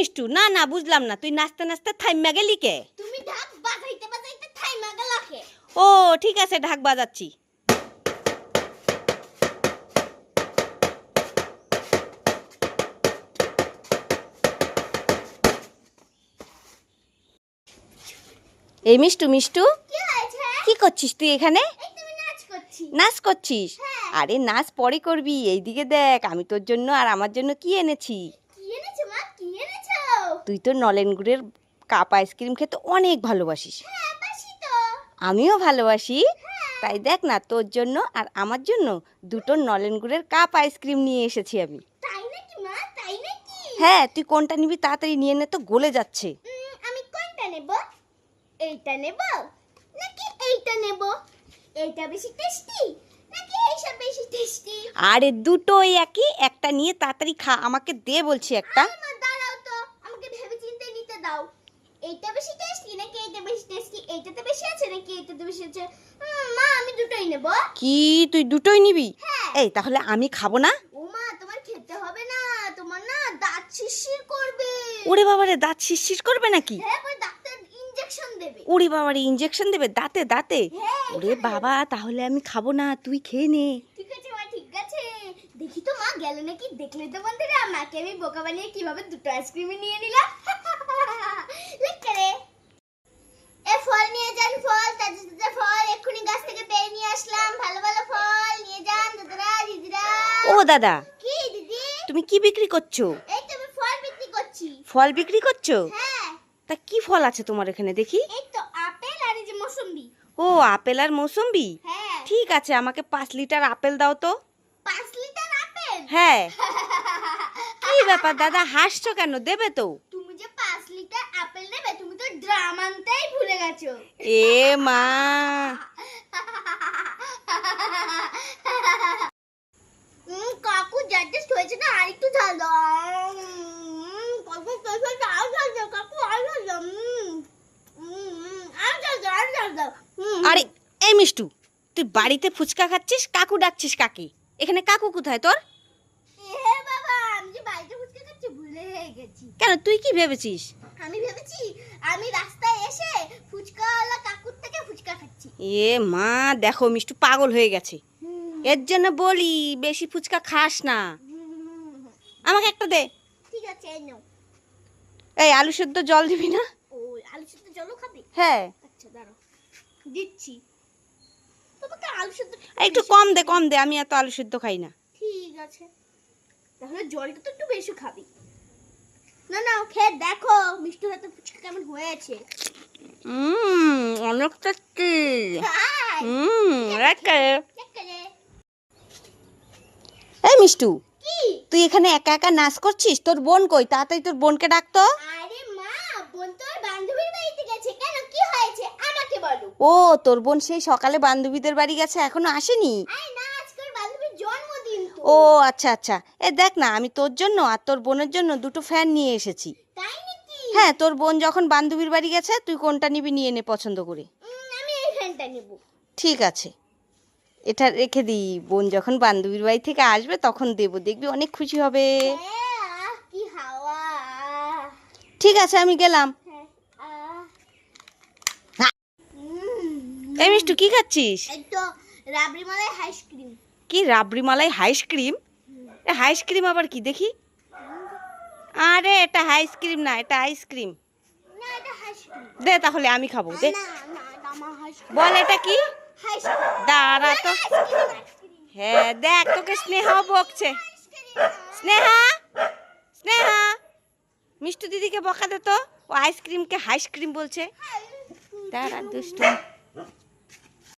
মিষ্টু? না না বুঝলাম না। তুই নাচতে নাচতে থাইম্যা গেলি কে? তুমি ঢাক বাজাইতে বাজাইতে থাইমা গেলাকে ও ঠিক আছে ঢাক বাজাচ্ছি। এই মিষ্টু মিষ্টু? কি করছিস তুই এখানে? নাচ করছিস? হ্যাঁ। আরে নাচ পরে করবি। এইদিকে দেখ আমি তোর জন্য আর আমার জন্য কি এনেছো? তুই তো নলেন গুড়ের কাপ আইসক্রিম খেতে অনেক ভালোবাসিস। হ্যাঁ আমিও ভালোবাসি। হ্যাঁ। তাই দেখ না তোর জন্য আর আমার জন্য দুটো নলেন গুড়ের কাপ আইসক্রিম নিয়ে এসেছি আমি। হ্যাঁ তুই কোনটা নিবি তাড়াতাড়ি নিয়ে নে তো গলে যাচ্ছে। আমি কোনটা নেব? এইটা নেব? নাকি এইটা নেব? এইটা বেশি টেস্টি নাকি এইসব বেশি টেস্টি আরে দুটোই একই একটা নিয়ে তাড়াতাড়ি খা আমাকে দে বলছি একটা মা দাঁড়াও তো আমাকে ভেবে চিন্তে নিতে দাও এইটা বেশি টেস্টি নাকি এইটা বেশি টেস্টি এইটাতে বেশি আছে নাকি এইটাতে বেশি আছে? মা আমি দুটোই নেব। কি? তুই দুটোই নিবি? হ্যাঁ। এই তাহলে আমি খাব না? ও মা তোমার খেতে হবে না। তোমার না দাঁত শিরশির করবে। ওরে বাবারে দাঁত শিরশির করবে নাকি? হ্যাঁ ডাক্তার ইনজেকশন দেবে। ওরে বাবারে ইঞ্জেকশন দেবে? দাঁতে দাঁতে? হ্যাঁ ওরে বাবা তাহলে আমি খাব না তুই খেয়ে নে। ঠিক আছে মা ঠিক আছে। দেখি তো মা গেল নাকি? দেখলে তো বন্ধুরা মাকে আমি বোকা বানিয়ে কীভাবে দুটো আইসক্রিমই নিয়ে নিলাম লেখা রে এ ফল নিয়ে যান ফল তাজা তাজা ফল এক্ষুনি গাছ থেকে পেয়ে নিয়ে আসলাম ভালো ভালো ফল নিয়ে যান দাদারা দিদিরা ও দাদা। কি দিদি? তুমি কি বিক্রি করছ? এই তো আমি ফল বিক্রি করছি। ফল বিক্রি করছ? হ্যাঁ। তা কি ফল আছে তোমার এখানে দেখি? এই তো আপেল আর এই যে মৌসুম্বি। ও আপেল আর মৌসম্বি? হ্যাঁ। ঠিক আছে আমাকে পাঁচ লিটার আপেল দাও তো। পাঁচ লিটার আপেল? হ্যাঁ। কি ব্যাপার দাদা হাসছো কেন? দেবে তো। তুমি যে পাঁচ লিটার আপেল নেবে তুমি তো ড্রাম আনতেই ভুলে গেছো। এ মা উম, কাকু অ্যাডজাস্ট হয়েছে না আর একটু ঝাল দাও উম, কাকু কাকু আর ঝাল দাও কাকু আর ঝাল দাও উম, উম, উম, আর ঝাল দাও আর ঝাল দাও উম, আরে এই মিষ্টু তুই বাড়িতে ফুচকা খাচ্ছিস? কাকু ডাকছিস কাকে? এখানে কাকু কোথায় তোর? এ কেন তুই কি ভেবেছিস? আমি ভেবেছি আমি রাস্তায় এসে ফুচকাওয়ালা কাকুর থেকে ফুচকা খাচ্ছি। এ মা দেখো মিষ্টু পাগল হয়ে গেছে। এর জন্য বলি বেশি ফুচকা খাস না। আমাকে একটা দে। ঠিক আছে এই নাও। এই আলু সেদ্ধ জল দিবি না? ও আলু সেদ্ধ জলও খাবে? হ্যাঁ। আচ্ছা দাঁড়াও। দিচ্ছি। তোমাকে আলু সেদ্ধ একটু কম দে কম দে আমি এত আলু সেদ্ধ খাই না। ঠিক আছে। তাহলে জলটা তো একটু বেশি খাবি। না না খেয়ে দেখো মিষ্টি হাতে ফুচকা কেমন হয়েছে। হুম অনেক হাই, হুম check এই মিষ্টু তুই এখানে একা একা নাচ করছিস? তোর বোন কই? তাড়াতাড়ি তোর বোনকে ডাকতো আরে মা বোন তোর বান্ধবীর বাড়িতে গেছে। কেন? কি হয়েছে? আমাকে বলো। ও তোর বোন সেই সকালে বান্ধবীদের বাড়ি গেছে এখনও আসেনি? আরে না আজকের বান্ধবীর জন্মদিন তো। ও আচ্ছা আচ্ছা। এ দেখ না আমি তোর জন্য আর তোর বোনের জন্য দুটো ফ্যান নিয়ে এসেছি। তাই নাকি? হ্যাঁ তোর বোন যখন বান্ধবীর বাড়ি গেছে তুই কোনটা নিবি নিয়ে নে পছন্দ করে। আমি এই ফ্যানটা নেব। ঠিক আছে। এটা রেখে দিই। বোন যখন বান্ধবীর বাড়ি থেকে আসবে তখন দেবো। দেখবি অনেক খুশি হবে। ঠিক আছে আমি গেলাম। এই মিষ্টু কি খাচ্ছিস? এই তো রাবড়ি মালাই আইসক্রিম কি রাবড়ি মালাই হাইসক্রিম হাইসক্রিম আবার কি? দেখি। আরে এটা আইসক্রিম না এটা আইসক্রিম দে তাহলে আমি খাব দে। বল এটা কি? দাঁড়া তো। হ্যাঁ দেখ তোকে স্নেহা বকছে। স্নেহা? স্নেহা? মিষ্টু দিদিকে বকা দে তো। ও আইসক্রিমকে হাইসক্রিম বলছে। দাঁড়া দুষ্টু।